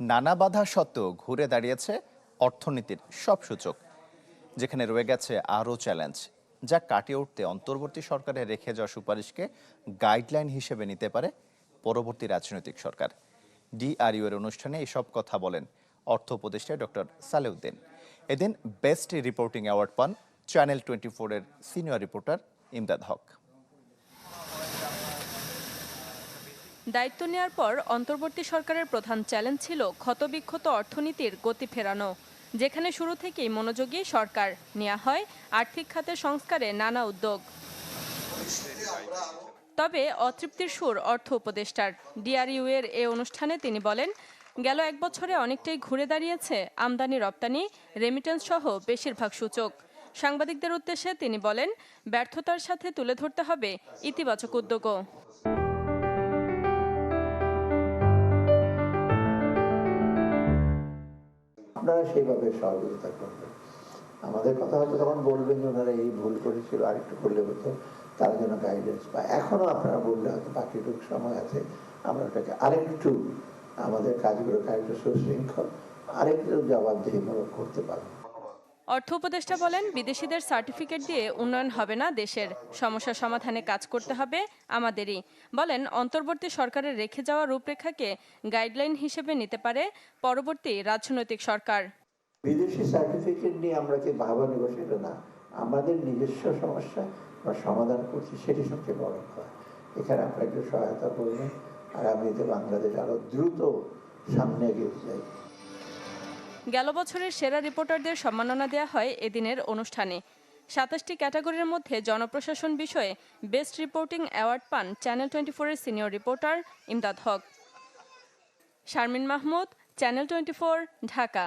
নানা বাধা সত্ত্বেও ঘুরে দাঁড়িয়েছে অর্থনীতির সব সূচক, যেখানে রয়ে গেছে আরও চ্যালেঞ্জ, যা কাটিয়ে উঠতে অন্তর্বর্তী সরকারের রেখে যাওয়া সুপারিশকে গাইডলাইন হিসেবে নিতে পারে পরবর্তী রাজনৈতিক সরকার। ডিআরইউ এর অনুষ্ঠানে এসব কথা বলেন অর্থ উপদেষ্টা ডক্টর সালেউদ্দিন। এদিন বেস্ট রিপোর্টিং অ্যাওয়ার্ড পান চ্যানেল টোয়েন্টি ফোরের সিনিয়র রিপোর্টার ইমদাদ হক। দায়িত্ব নেওয়ার পর অন্তর্বর্তী সরকারের প্রধান চ্যালেঞ্জ ছিল ক্ষতবিক্ষত অর্থনীতির গতি ফেরানো, যেখানে শুরু থেকেই মনোযোগী সরকার। নেওয়া হয় আর্থিক খাতে সংস্কারে নানা উদ্যোগ। তবে অতৃপ্তির সুর অর্থ উপদেষ্টার। ডিআরইউ এর এ অনুষ্ঠানে তিনি বলেন, গেল এক বছরে অনেকটাই ঘুরে দাঁড়িয়েছে আমদানি রপ্তানি রেমিটেন্স সহ বেশিরভাগ সূচক। সাংবাদিকদের উদ্দেশ্যে তিনি বলেন, ব্যর্থতার সাথে তুলে ধরতে হবে ইতিবাচক উদ্যোগও। আপনারা সেইভাবে সহযোগিতা করবেন। আমাদের কথা হয়তো তখন বলবেন ওনারা এই ভুল করেছিল, আরেকটু করলে হতো, তার জন্য গাইডেন্স পায়। এখনও আপনারা বললে হয়তো বাকিটুকু সময় আছে, আমরা ওটাকে আরেকটু আমাদের কাজগুলোকে আরেকটু সুশৃঙ্খল আরেকটু জবাবদিহিমূলক করতে পারব। অর্থ উপদেষ্টা বলেন, বিদেশিদের সার্টিফিকেট দিয়ে উন্নয়ন হবে না, দেশের সমস্যা সমাধানে কাজ করতে হবে আমাদেরই। বলেন, অন্তর্বর্তী সরকারের রেখে যাওয়া রূপরেখাকে গাইডলাইন হিসেবে নিতে পারে পরবর্তী রাজনৈতিক সরকার। বিদেশি সার্টিফিকেট নিয়ে আমরা কি ভাবা নেব সেটা না। আমাদের নিজস্ব সমস্যা বা সমাধান করছি সেটি সবচেয়ে বড় কথা। এখানে আপনারা একটু সহায়তা করবেন। আগামীতে বাংলাদেশ আরও দ্রুত সামনে এগিয়ে যায় গেল বছরের সেরা রিপোর্টারদের সম্মাননা দেওয়া হয় এদিনের অনুষ্ঠানে। সাতাশটি ক্যাটাগরির মধ্যে জনপ্রশাসন বিষয়ে বেস্ট রিপোর্টিং অ্যাওয়ার্ড পান চ্যানেল টোয়েন্টি ফোরের senior reporter Imdad Haque. Sharmin Mahmud, channel twenty Dhaka.